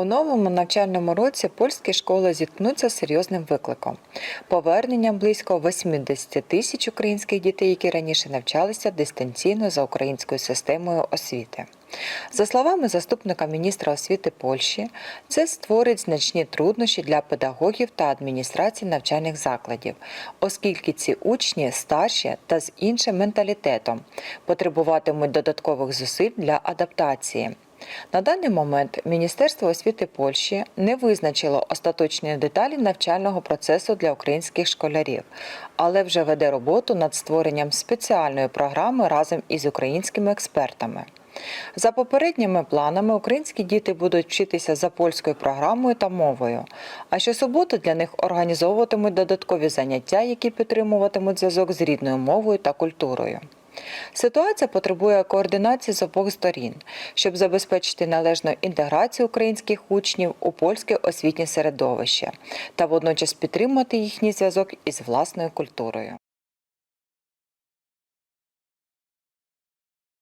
У новому навчальному році польські школи зіткнуться з серйозним викликом поверненням близько 80 тисяч українських дітей, які раніше навчалися дистанційно за українською системою освіти. За словами заступника міністра освіти Польщі, це створить значні труднощі для педагогів та адміністрацій навчальних закладів, оскільки ці учні старші та з іншим менталітетом потребуватимуть додаткових зусиль для адаптації. На даний момент Міністерство освіти Польщі не визначило остаточні деталі навчального процесу для українських школярів, але вже веде роботу над створенням спеціальної програми разом із українськими експертами. За попередніми планами українські діти будуть вчитися за польською програмою та мовою. А щосуботи для них організовуватимуть додаткові заняття, які підтримуватимуть зв'язок з рідною мовою та культурою. Ситуація потребує координації з обох сторін, щоб забезпечити належну інтеграцію українських учнів у польське освітнє середовище та водночас підтримати їхній зв'язок із власною культурою.